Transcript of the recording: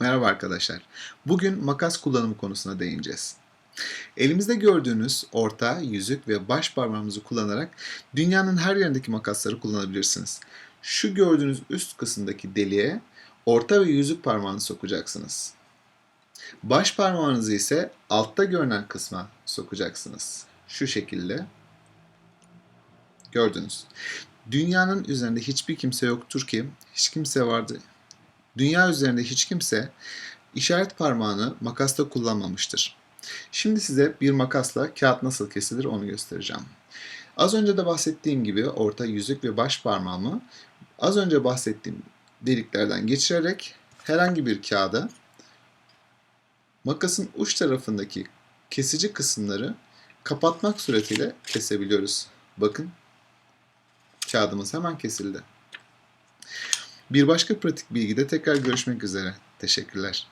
Merhaba arkadaşlar. Bugün makas kullanımı konusuna değineceğiz. Elimizde gördüğünüz orta, yüzük ve baş parmağımızı kullanarak dünyanın her yerindeki makasları kullanabilirsiniz. Şu gördüğünüz üst kısımdaki deliğe orta ve yüzük parmağını sokacaksınız. Baş parmağınızı ise altta görünen kısma sokacaksınız. Şu şekilde. Gördünüz. Dünyanın üzerinde hiçbir kimse yoktur ki, hiç kimse vardı. Dünya üzerinde hiç kimse işaret parmağını makasta kullanmamıştır. Şimdi size bir makasla kağıt nasıl kesilir onu göstereceğim. Az önce de bahsettiğim gibi orta yüzük ve baş parmağımı az önce bahsettiğim deliklerden geçirerek herhangi bir kağıda makasın uç tarafındaki kesici kısımları kapatmak suretiyle kesebiliyoruz. Bakın kağıdımız hemen kesildi. Bir başka pratik bilgide tekrar görüşmek üzere. Teşekkürler.